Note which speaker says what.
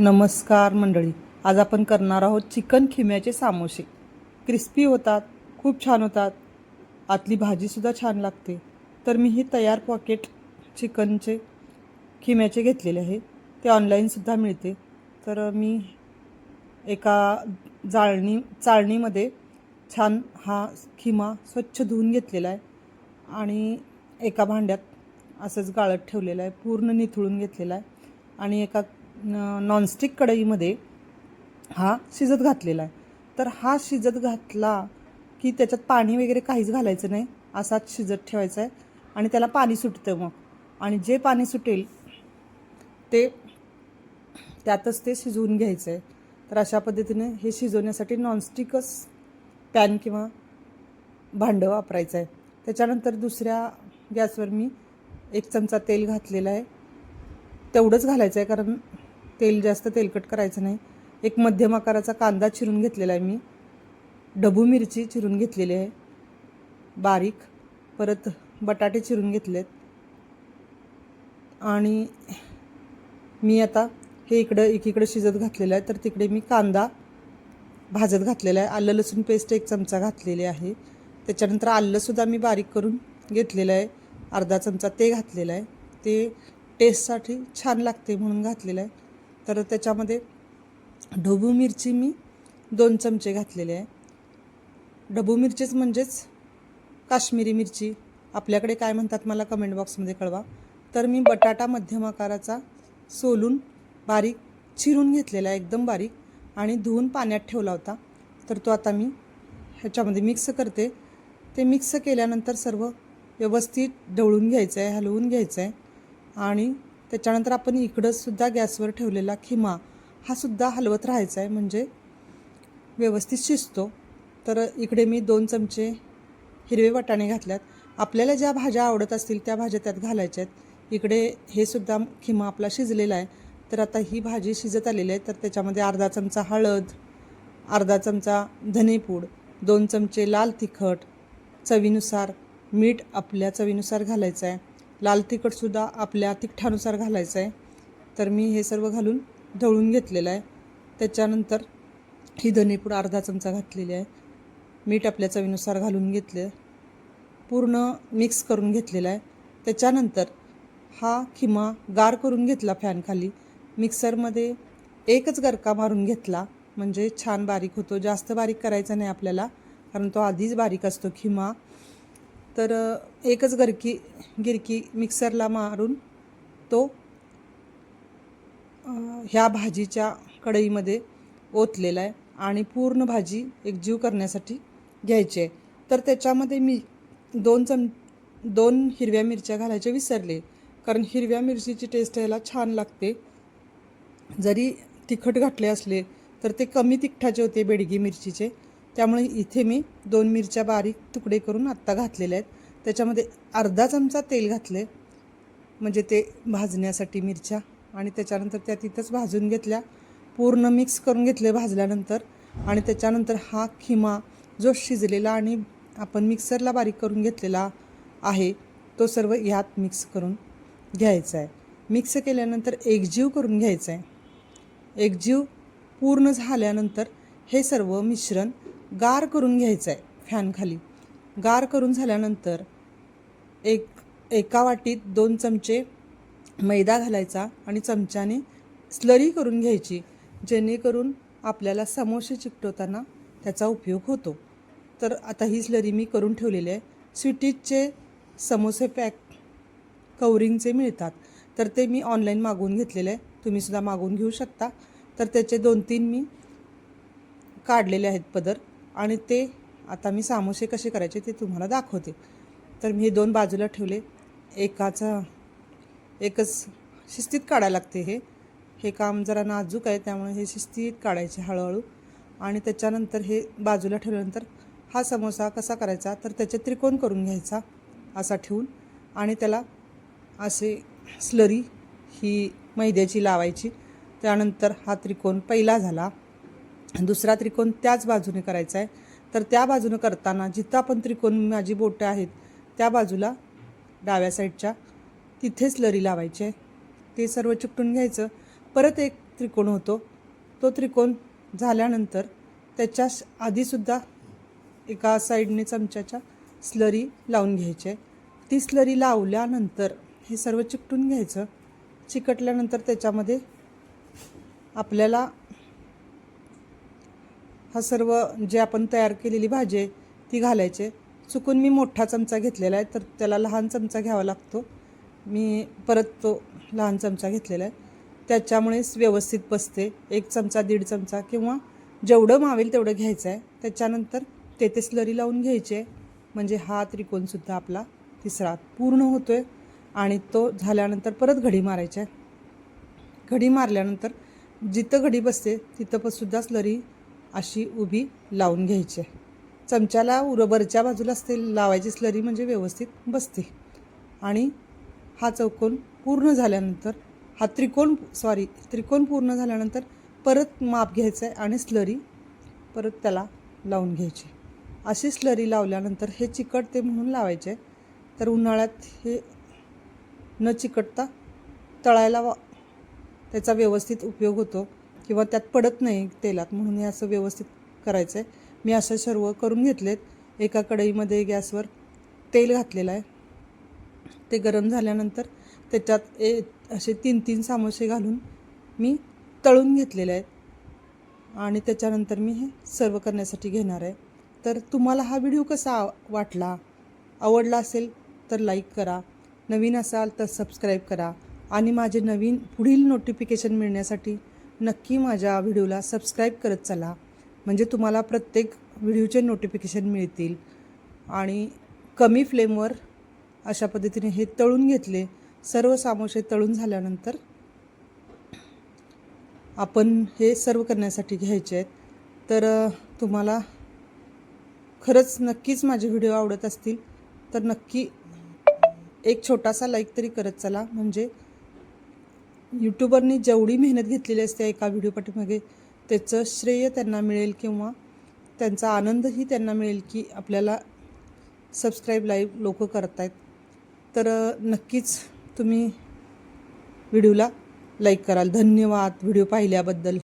Speaker 1: नमस्कार मंडळी. आज आपण करणार आहोत चिकन खिम्याचे सामोसे. क्रिस्पी होतात खूप छान होतात. आतली भाजीसुद्धा छान लागते. तर मी हे तयार पॉकेट चिकनचे खिम्याचे घेतलेले आहे. ते ऑनलाईनसुद्धा मिळते. तर मी एका जाळणी चाळणीमध्ये छान हा खिमा स्वच्छ धुवून घेतलेला आहे. आणि एका भांड्यात असंच गाळत ठेवलेलं आहे. पूर्ण निथळून घेतलेला आहे. आणि एका नॉनस्टिक कढईमध्ये हा शिजत घातलेला आहे. तर हा शिजत घातला की त्याच्यात पाणी वगैरे काहीच घालायचं नाही. असाच शिजत ठेवायचा आहे आणि त्याला पाणी सुटतं मग. आणि जे पाणी सुटेल ते त्यातच ते शिजवून घ्यायचं आहे तर अशा पद्धतीने हे शिजवण्यासाठी नॉनस्टिकच पॅन किंवा भांडं वापरायचं आहे त्याच्यानंतर दुसऱ्या गॅसवर मी एक चमचा तेल घातलेलं आहे. तेवढंच घालायचं आहे कारण तेल जास्त तेलकट करायचं नाही. एक मध्यम आकाराचा कांदा चिरून घेतलेला आहे मी. डबू मिरची चिरून घेतलेली आहे. बारीक. परत बटाटे चिरून घेतलेत. आणि मी आता हे इकडं एकीकडं शिजत घातलेलं आहे. तर तिकडे मी कांदा भाजत घातलेला आहे. आलं लसूण पेस्ट एक चमचा घातलेली आहे. त्याच्यानंतर आलंसुद्धा मी बारीक करून घेतलेलं आहे. अर्धा चमचा ते घातलेलं आहे. ते टेस्टसाठी छान लागते म्हणून घातलेलं आहे. तर त्याच्यामध्ये ढबू मिरची मी दोन चमचे घातलेले आहे. ढबू मिरचीच म्हणजेच काश्मीरी मिरची. आपल्याकडे काय म्हणतात मला कमेंट बॉक्समध्ये कळवा. तर मी बटाटा मध्यम आकाराचा सोलून बारीक चिरून घेतलेला आहे एकदम बारीक. आणि धुवून पाण्यात ठेवला होता. तर तो आता मी ह्याच्यामध्ये मिक्स करते. ते मिक्स केल्यानंतर सर्व व्यवस्थित ढवळून घ्यायचं आहे हलवून घ्यायचं आहे. आणि त्याच्यानंतर आपण इकडंसुद्धा गॅसवर ठेवलेला खिमा हा सुद्धा हलवत राहायचा आहे म्हणजे व्यवस्थित शिजतो. तर इकडे मी दोन चमचे हिरवे वाटाणे घातल्यात. आपल्याला ज्या भाज्या आवडत असतील त्या भाज्या त्यात घालायच्या आहेत इकडे हे सुद्धा खिमा आपला शिजलेला आहे तर आता ही भाजी शिजत आलेली आहे. तर त्याच्यामध्ये अर्धा चमचा हळद अर्धा चमचा धनेपूड दोन चमचे लाल तिखट चवीनुसार मीठ आपल्या चवीनुसार घालायचं आहे लाल तिखटसुद्धा आपल्या तिखटानुसार घालायचं आहे तर मी हे सर्व घालून ढवळून घेतलेलं आहे. त्याच्यानंतर ही धनेपूड अर्धा चमचा घातलेली आहे. मीठ आपल्या चवीनुसार घालून घेतले पूर्ण मिक्स करून घेतलेला आहे. त्याच्यानंतर हा खिमा गार करून घेतला फॅनखाली मिक्सरमध्ये एकच गरका मारून घेतला. म्हणजे छान बारीक होतो. जास्त बारीक करायचा नाही आपल्याला. कारण तो आधीच बारीक असतो खिमा. तर एकच गरकी गिरकी मिक्सरला मारून तो ह्या भाजीच्या कढईमध्ये ओतलेला आहे आणि पूर्ण भाजी एकजीव करण्यासाठी घ्यायची आहे. तर त्याच्यामध्ये मी दोन चम दोन हिरव्या मिरच्या घालायच्या विसरले. कारण हिरव्या मिरचीची टेस्ट याला छान लागते. जरी तिखट घातले असले तर ते कमी तिखटाचे होते बेडगी मिरचीचे. त्यामुळे इथे मी दोन मिरच्या बारीक तुकडे करून आत्ता घातलेल्या आहेत. त्याच्यामध्ये अर्धा चमचा तेल घातले म्हणजे ते भाजण्यासाठी मिरच्या. आणि त्याच्यानंतर त्या तिथंच भाजून घेतल्या. पूर्ण मिक्स करून घेतले भाजल्यानंतर. आणि त्याच्यानंतर हा खिमा जो शिजलेला आणि आपण मिक्सरला बारीक करून घेतलेला आहे तो सर्व ह्यात मिक्स करून घ्यायचा आहे. मिक्स केल्यानंतर एकजीव करून घ्यायचा आहे. एकजीव पूर्ण झाल्यानंतर हे सर्व मिश्रण गार करून घ्यायचं आहे फॅनखाली गार करून झाल्यानंतर एक एका वाटीत दोन चमचे मैदा घालायचा आणि चमच्याने स्लरी करून घ्यायची जेणेकरून आपल्याला समोसे चिकटवताना त्याचा उपयोग होतो. तर आता ही स्लरी मी करून ठेवलेली आहे. स्वीटीजचे समोसे पॅक कवरिंगचे मिळतात. तर ते मी ऑनलाईन मागवून घेतलेले आहे. तुम्हीसुद्धा मागवून घेऊ शकता. तर त्याचे दोन तीन मी काढलेले आहेत पदर. आणि ते आता मी सामोसे कसे करायचे ते तुम्हाला दाखवते. तर मी हे दोन बाजूला ठेवले. एकाचा एकच शिस्तीत काढायला लागते हे. हे काम जरा नाजूक आहे त्यामुळे हे शिस्तीत काढायचे हळूहळू. आणि त्याच्यानंतर हे बाजूला ठेवल्यानंतर हा समोसा कसा करायचा तर त्याचे त्रिकोण करून घ्यायचा असा ठेवून. आणि त्याला असे स्लरी ही मैद्याची लावायची. त्यानंतर हा त्रिकोण पहिला झाला. दुसरा त्रिकोण त्याच बाजूने करायचा आहे. तर त्या बाजूनं करताना जिथं आपण त्रिकोण माझी बोटं आहेत त्या बाजूला डाव्या साईडच्या तिथेच लरी लावायची आहे. ते सर्व चिकटून घ्यायचं. परत एक त्रिकोण होतो. तो त्रिकोण झाल्यानंतर त्याच्या आधीसुद्धा एका साईडने चमच्याच्या स्लरी लावून घ्यायची. आहे ती स्लरी लावल्यानंतर हे सर्व चिकटून घ्यायचं. चिकटल्यानंतर त्याच्यामध्ये आपल्याला हा सर्व जे आपण तयार केलेली भाजी आहे ती घालायची आहे. चुकून मी मोठा चमचा घेतलेला आहे तर त्याला लहान चमचा घ्यावा लागतो. मी परत तो लहान चमचा घेतलेला आहे. त्याच्यामुळेच व्यवस्थित बसते. एक चमचा दीड चमचा किंवा जेवढं मावेल तेवढं घ्यायचं आहे. त्याच्यानंतर ते ते स्लरी लावून घ्यायची. आहे म्हणजे हा त्रिकोणसुद्धा आपला तिसरा पूर्ण होतो आहे आणि तो झाल्यानंतर परत घडी मारायची आहे. घडी मारल्यानंतर जिथं घडी बसते तिथं पण सुद्धा स्लरी अशी उभी लावून घ्यायची. आहे चमच्याला उरबरच्या बाजूला असते लावायची स्लरी म्हणजे व्यवस्थित बसते. आणि हा चौकोन पूर्ण झाल्यानंतर हा त्रिकोण सॉरी त्रिकोण पूर्ण झाल्यानंतर परत माप घ्यायचं आहे आणि स्लरी परत त्याला लावून घ्यायची. अशी स्लरी लावल्यानंतर हे चिकटते म्हणून लावायचे. तर उन्हाळ्यात हे न चिकटता तळायला वा त्याचा व्यवस्थित उपयोग होतो. किंवा त्यात पडत नाही तेलात म्हणून हे असं व्यवस्थित करायचं आहे मी असं सर्व करून घेतलेत. एका कढईमध्ये गॅसवर तेल घातलेलं आहे. ते गरम झाल्यानंतर त्याच्यात ए असे तीन तीन सामोसे घालून मी तळून घेतलेले आहेत. आणि त्याच्यानंतर मी हे सर्व करण्यासाठी घेणार आहे. तर तुम्हाला हा व्हिडिओ कसा वाटला आवडला असेल तर लाईक करा. नवीन असाल तर सबस्क्राईब करा. आणि माझे नवीन पुढील नोटिफिकेशन मिळण्यासाठी नक्की माझ्या व्हिडिओला सबस्क्राईब करत चला. म्हणजे तुम्हाला प्रत्येक व्हिडिओचे नोटिफिकेशन मिळतील. आणि कमी फ्लेमवर अशा पद्धतीने हे तळून घेतले सर्व सामोसे तळून झाल्यानंतर आपण हे सर्व करण्यासाठी घ्यायचे आहेत. तर तुम्हाला खरंच नक्कीच माझे व्हिडिओ आवडत असतील तर नक्की एक छोटासा लाईक तरी करत चला. म्हणजे यूट्यूबरनी जेवढी मेहनत घेतलेली असते एका व्हिडिओ पाठीमागे त्याचं श्रेय त्यांना मिळेल किंवा त्यांचा आनंदही त्यांना मिळेल की आपल्याला सबस्क्राईब लाईव्ह लोक करत आहेत तर नक्कीच तुम्ही व्हिडिओला लाईक कराल. धन्यवाद. व्हिडिओ पाहिल्याबद्दल.